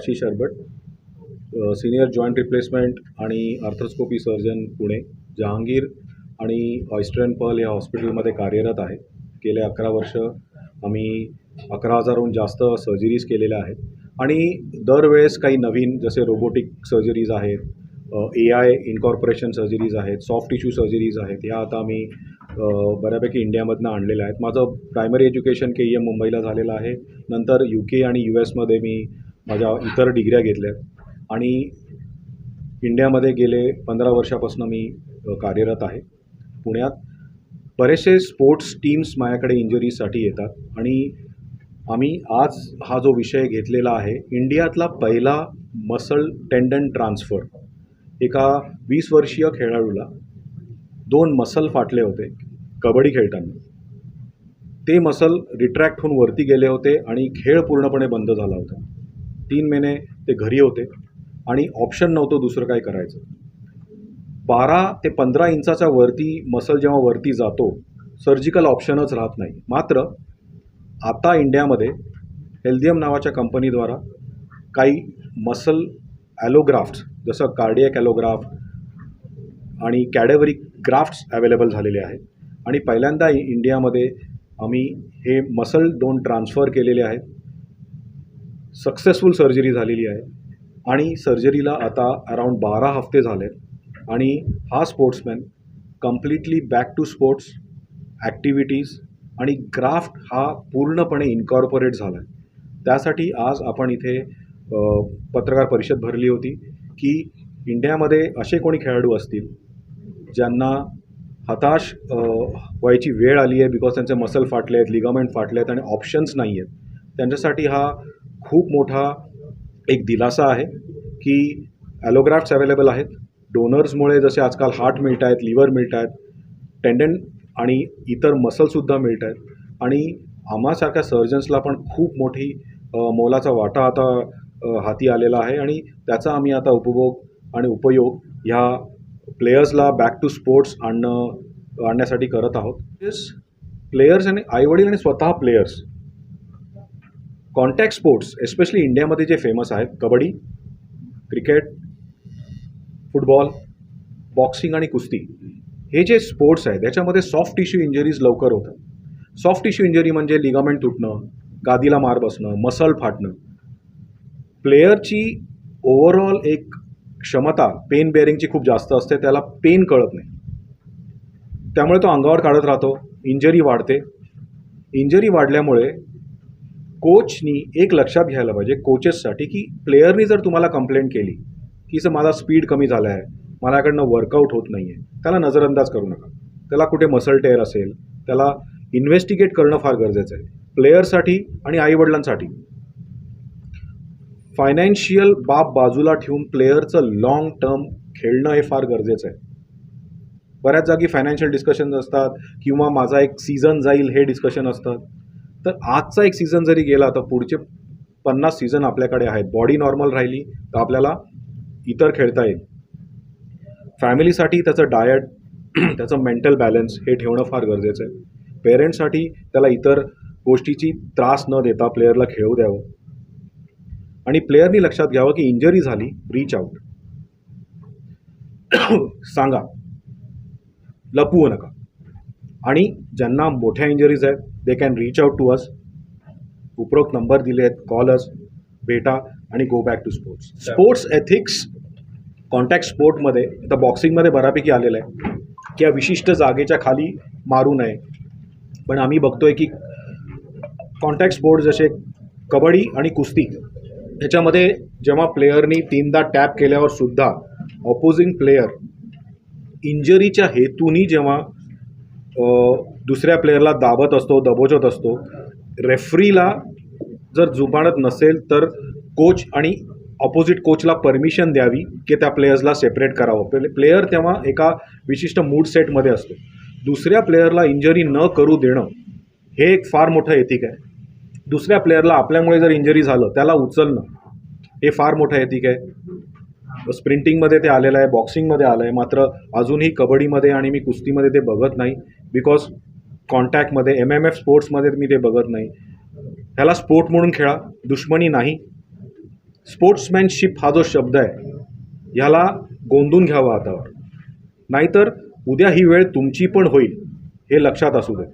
Ashish Arbat senior joint replacement आणि arthroscopy surgeon Pune Jehangir आणि oyster and Perl या हॉस्पिटलमध्ये कार्यरत आहे. गेले अकरा वर्ष आम्ही अकरा हजारहून जास्त सर्जरीज केलेल्या आहेत. आणि दरवेळेस काही नवीन जसे रोबोटिक सर्जरीज आहेत ए आय इन्कॉर्पोरेशन सर्जरीज आहेत सॉफ्ट टिश्यू सर्जरीज आहेत ह्या आता आम्ही बऱ्यापैकी इंडियामधनं आणलेल्या आहेत. माझं primary education K E M मुंबईला झालेलं आहे. नंतर यू के आणि यू एसमध्ये मी माझ्या इतर डिग्र्या घेतल्या. आणि इंडियामध्ये गेले पंधरा वर्षापासून मी कार्यरत आहे. पुण्यात बरेचसे स्पोर्ट्स टीम्स माझ्याकडे इंजुरीजसाठी येतात. आणि आम्ही आज हा जो विषय घेतलेला आहे इंडियातला पहिला मसल टेंडन ट्रान्सफर. एका वीस वर्षीय खेळाडूला दोन मसल फाटले होते कबड्डी खेळताना. ते मसल रिट्रॅक्ट होऊन वरती गेले होते आणि खेळ पूर्णपणे बंद झाला होता. तीन महिने ते घरी होते आणि ऑप्शन नव्हतं दुसरं काय करायचं. बारा ते पंधरा इंचाच्या वरती मसल जेव्हा वरती जातो सर्जिकल ऑप्शनच राहत नाही. मात्र आता इंडियामध्ये हेल्दियम नावाच्या कंपनीद्वारा काही मसल ॲलोग्राफ्ट्स जसं कार्डियक ॲलोग्राफ्ट आणि कॅडेवरी ग्राफ्ट्स अवेलेबल झालेले आहेत. आणि पहिल्यांदा इंडियामध्ये आम्ही हे मसल दोन ट्रान्सफर केलेले आहेत. सक्सेसफुल सर्जरी झालेली आहे. आणि सर्जरीला आता अराऊंड बारा हफ्ते झाले आणि हा sportsman completely back to sports activities आणि ग्राफ्ट हा पूर्णपणे इन्कॉर्पोरेट झाला आहे त्यासाठी आज आपण इथे पत्रकार परिषद भरली होती की इंडियामध्ये असे कोणी खेळाडू असतील ज्यांना हताश व्हायची वेळ आली आहे बिकॉज त्यांचे मसल फाटले आहेत लिगामेंट फाटले आहेत आणि ऑप्शन्स नाही आहेत त्यांच्यासाठी हा खूप मोठा एक दिलासा आहे की ॲलोग्राफ्ट्स अवेलेबल आहेत. डोनर्समुळे जसे आजकाल हार्ट मिळत आहेत लिव्हर मिळत आहेत टेंडन आणि इतर मसलसुद्धा मिळत आहेत. आणि आम्हासारख्या सर्जन्सला पण खूप मोठी मोलाचा वाटा आता हाती आलेला आहे. आणि त्याचा आम्ही आता उपभोग आणि उपयोग ह्या प्लेयर्सला बॅक टू स्पोर्ट्स आणणं आणण्यासाठी करत आहोत. प्लेयर्स आणि आईवडील आणि स्वतः प्लेयर्स कॉन्टॅक्ट स्पोर्ट्स एस्पेशली इंडियामध्ये जे फेमस आहेत कबड्डी क्रिकेट फुटबॉल बॉक्सिंग आणि कुस्ती हे जे स्पोर्ट्स आहेत याच्यामध्ये सॉफ्ट टिश्यू इंजरीज लवकर होतात. सॉफ्ट टिश्यू इंजरी म्हणजे लिगामेंट तुटणं गादीला मार बसणं मसल फाटणं. प्लेयरची ओव्हरऑल एक क्षमता पेन बेअरिंगची खूप जास्त असते त्याला पेन कळत नाही. त्यामुळे तो अंगावर काढत राहतो इंजरी वाढते. इंजरी वाढल्यामुळे कोचनी एक लक्षात घ्यायला पाहिजे कोचेससाठी की प्लेयरनी जर तुम्हाला कंप्लेंट केली की सर माझा स्पीड कमी झाला आहे माझ्याकडनं वर्कआउट होत नाही आहे त्याला नजरअंदाज करू नका. त्याला कुठे मसल टेअर असेल त्याला इन्व्हेस्टिगेट करणं फार गरजेचं आहे. प्लेयरसाठी आणि आईवडिलांसाठी. फायनान्शियल बाब बाजूला ठेवून प्लेयरचं लाँग टर्म खेळणं हे फार गरजेचं आहे. बऱ्याच जागी फायनान्शियल डिस्कशन्स असतात किंवा माझा एक सीझन जाईल हे डिस्कशन असतात. तर आजचा एक सीझन जरी गेला तर पुढचे पन्नास सीझन आपल्याकडे आहेत. बॉडी नॉर्मल राहिली तर आपल्याला इतर खेळता येईल. फॅमिलीसाठी त्याचं डायट त्याचं मेंटल बॅलन्स हे ठेवणं फार गरजेचं आहे. पेरेंट्ससाठी त्याला इतर गोष्टीची त्रास न देता प्लेयरला खेळू द्यावं. आणि प्लेयरनी लक्षात घ्यावं की इंजरी झाली रीच आउट सांगा. लपवू नका. आणि ज्यांना मोठ्या इंजरीज आहेत they can reach out to us उपरोक्त नंबर दिले आहेत कॉल अस भेटा आणि go back to sports sports ethics contact स्पोर्टमध्ये आता बॉक्सिंगमध्ये बऱ्यापैकी आलेलं आहे की या विशिष्ट जागेच्या खाली मारू नये पण आम्ही बघतोय की कॉन्टॅक्ट स्पोर्ट जसे कबड्डी आणि कुस्ती ह्याच्यामध्ये जेव्हा प्लेयरनी तीनदा टॅप केल्यावर सुद्धा ऑपोजिंग प्लेयर इंजरीच्या हेतूनी जेव्हा दुसऱ्या प्लेयरला दाबत असतो दबोचत असतो. रेफरीला जर जुमानत नसेल तर कोच आणि ऑपोजिट कोचला परमिशन द्यावी की त्या प्लेयर्सला सेपरेट करावं. प्ले प्लेयर तेव्हा एका विशिष्ट मूड सेटमध्ये असतो. दुसऱ्या प्लेयरला इंजरी न करू देणं हे एक फार मोठं एथिक आहे. दुसऱ्या प्लेयरला आपल्यामुळे जर इंजरी झालं त्याला उचलणं हे फार मोठं एथिक आहे. स्प्रिंटिंगमध्ये ते आलेलं आहे बॉक्सिंगमध्ये आलं आहे. मात्र अजूनही कबड्डीमध्ये आणि मी कुस्तीमध्ये ते बघत नाही. बिकॉज कॉन्टॅक्टमध्ये एम एम एफ स्पोर्ट्समध्ये मी ते बघत नाही. ह्याला स्पोर्ट म्हणून खेळा दुश्मनी नाही. स्पोर्ट्समॅनशिप हा जो शब्द आहे ह्याला गोंधून घ्यावा हातावर. नाहीतर उद्या ही वेळ तुमची पण होईल हे लक्षात असू दे.